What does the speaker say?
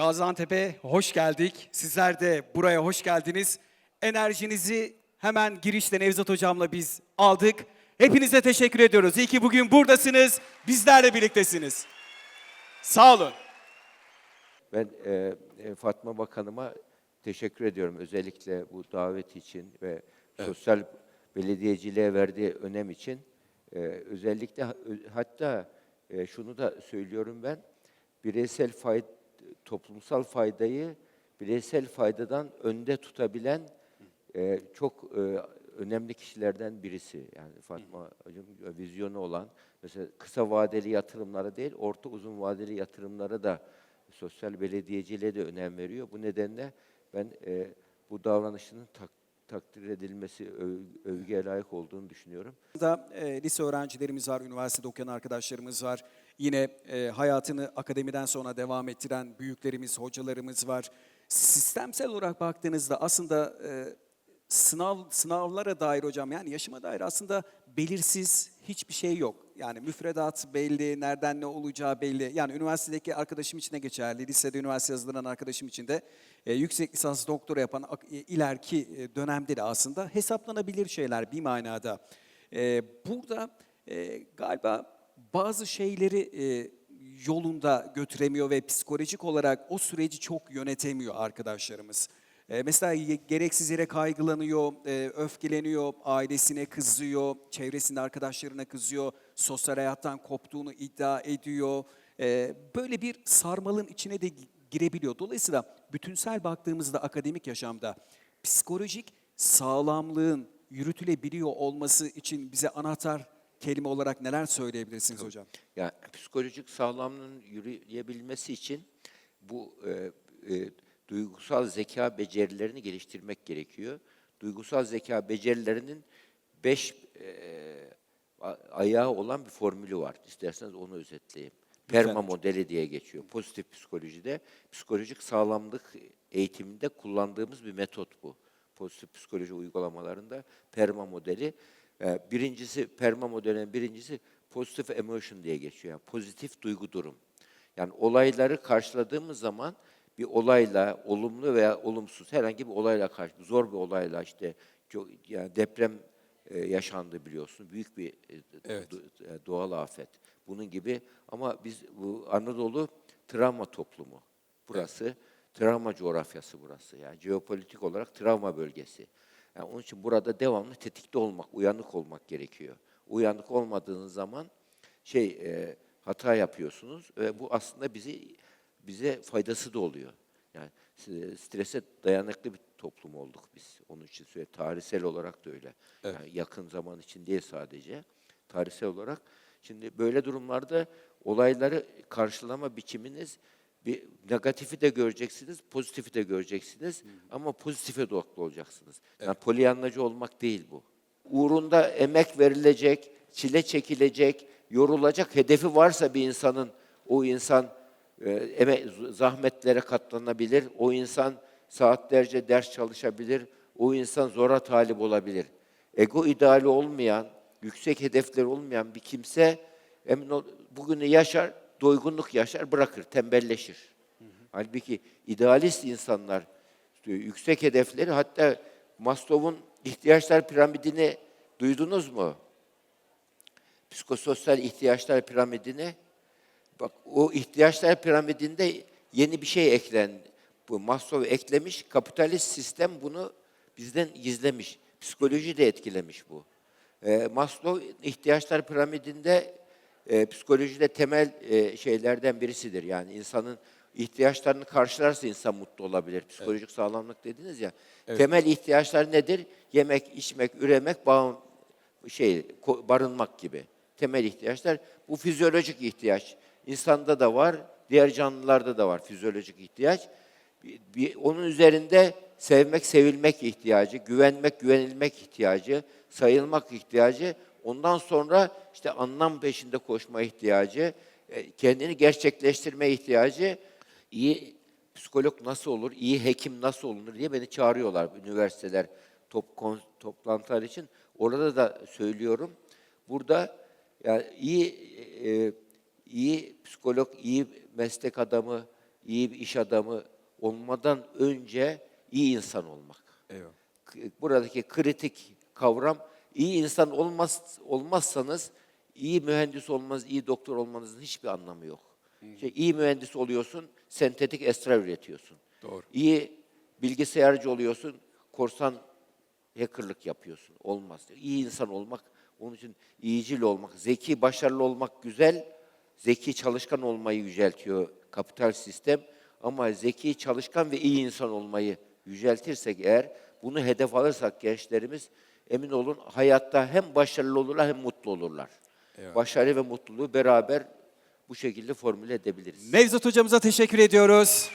Gaziantep'e hoş geldik. Sizler de buraya hoş geldiniz. Enerjinizi hemen girişte Nevzat Hocam'la biz aldık. Hepinize teşekkür ediyoruz. İyi ki bugün buradasınız. Bizlerle birliktesiniz. Sağ olun. Ben e, e, Fatma Bakanıma teşekkür ediyorum özellikle bu davet için ve sosyal belediyeciliğe verdiği önem için. E, özellikle hatta e, şunu da söylüyorum ben, bireysel fayda, toplumsal faydayı bireysel faydadan önde tutabilen e, çok e, önemli kişilerden birisi. Yani Fatma Hocam e, vizyonu olan, mesela kısa vadeli yatırımlara değil, orta uzun vadeli yatırımlara da sosyal belediyeciliğe de önem veriyor. Bu nedenle ben e, bu davranışının tak- takdir edilmesi, öv- övgüye layık olduğunu düşünüyorum. Da e, lise öğrencilerimiz var, üniversitede okuyan arkadaşlarımız var. Yine e, hayatını akademiden sonra devam ettiren büyüklerimiz, hocalarımız var. Sistemsel olarak baktığınızda aslında e, sınav sınavlara dair hocam yani yaşıma dair aslında belirsiz hiçbir şey yok. Yani müfredat belli, nereden ne olacağı belli. Yani üniversitedeki arkadaşım için de geçerli, lisede üniversite hazırlanan arkadaşım için de e, yüksek lisans doktora yapan e, ileriki e, dönemde de aslında hesaplanabilir şeyler bir manada. E, burada e, galiba bazı şeyleri e, yolunda götüremiyor ve psikolojik olarak o süreci çok yönetemiyor arkadaşlarımız. E, mesela gereksiz yere kaygılanıyor, e, öfkeleniyor, ailesine kızıyor, çevresinde arkadaşlarına kızıyor, sosyal hayattan koptuğunu iddia ediyor. E, böyle bir sarmalın içine de gi- girebiliyor. Dolayısıyla bütünsel baktığımızda akademik yaşamda psikolojik sağlamlığın yürütülebiliyor olması için bize anahtar kelime olarak neler söyleyebilirsiniz hocam? Yani psikolojik sağlamlığın yürüyebilmesi için bu e, e, duygusal zeka becerilerini geliştirmek gerekiyor. Duygusal zeka becerilerinin beş e, ayağı olan bir formülü var. İsterseniz onu özetleyeyim. Perma modeli diye geçiyor. Pozitif psikolojide psikolojik sağlamlık eğitiminde kullandığımız bir metot bu. Pozitif psikoloji uygulamalarında perma modeli. E, Birincisi perma modelinin birincisi pozitif emotion diye geçiyor. Yani pozitif duygu durum. Yani olayları karşıladığımız zaman bir olayla olumlu veya olumsuz herhangi bir olayla karşı zor bir olayla işte çok, yani deprem e, yaşandı biliyorsun. Büyük bir e, Evet. do- e, doğal afet. Bunun gibi ama biz bu Anadolu travma toplumu. Burası travma coğrafyası burası. Yani jeopolitik olarak travma bölgesi. Yani onun için burada devamlı tetikte olmak, uyanık olmak gerekiyor. Uyanık olmadığınız zaman şey e, hata yapıyorsunuz ve bu aslında bizi bize faydası da oluyor. Yani strese dayanıklı bir toplum olduk biz. Onun için söyle tarihsel olarak da öyle. Yani yakın zaman için değil sadece tarihsel olarak. Şimdi böyle durumlarda olayları karşılama biçiminiz bir negatifi de göreceksiniz, pozitifi de göreceksiniz ama pozitife odaklı olacaksınız. Yani polyanlacı olmak değil bu. Uğrunda emek verilecek, çile çekilecek, yorulacak hedefi varsa bir insanın o insan e, eme, zahmetlere katlanabilir. O insan saatlerce ders çalışabilir. O insan zora talip olabilir. Ego ideali olmayan, yüksek hedefleri olmayan bir kimse emin ol, bugünü yaşar, doygunluk yaşar, bırakır, tembelleşir. Halbuki idealist insanlar yüksek hedefleri hatta Maslow'un ihtiyaçlar piramidini duydunuz mu? Psikososyal ihtiyaçlar piramidini Bak o ihtiyaçlar piramidinde yeni bir şey eklen. Bu Maslow eklemiş, kapitalist sistem bunu bizden gizlemiş. Psikoloji de etkilemiş bu. Maslow ihtiyaçlar piramidinde e, psikolojide temel e, şeylerden birisidir. Yani insanın ihtiyaçlarını karşılarsa insan mutlu olabilir. Psikolojik sağlamlık dediniz ya. Temel ihtiyaçlar nedir? Yemek, içmek, üremek, bağım, şey barınmak gibi temel ihtiyaçlar. Bu fizyolojik ihtiyaç. İnsanda da var, diğer canlılarda da var fizyolojik ihtiyaç. Bir, bir- onun üzerinde sevmek, sevilmek ihtiyacı, güvenmek, güvenilmek ihtiyacı, sayılmak ihtiyacı. Ondan sonra işte anlam peşinde koşma ihtiyacı, e, kendini gerçekleştirme ihtiyacı. İyi psikolog nasıl olur, iyi hekim nasıl olunur diye beni çağırıyorlar üniversiteler top, kon- toplantılar için. Orada da söylüyorum. Burada yani iyi e, iyi psikolog, iyi meslek adamı, iyi bir iş adamı olmadan önce iyi insan olmak. K- Buradaki kritik kavram iyi insan olmaz olmazsanız iyi mühendis olmaz, iyi doktor olmanızın hiçbir anlamı yok. İşte iyi mühendis oluyorsun, sentetik esrar üretiyorsun. Doğru. İyi bilgisayarcı oluyorsun, korsan hackerlık yapıyorsun. Olmaz. İyi insan olmak, onun için iyicil olmak, zeki, başarılı olmak güzel. Zeki, çalışkan olmayı yüceltiyor kapital sistem. Ama zeki, çalışkan ve iyi insan olmayı yüceltirsek eğer, bunu hedef alırsak gençlerimiz, emin olun hayatta hem başarılı olurlar hem mutlu olurlar. Başarı ve mutluluğu beraber bu şekilde formüle edebiliriz. Nevzat hocamıza teşekkür ediyoruz.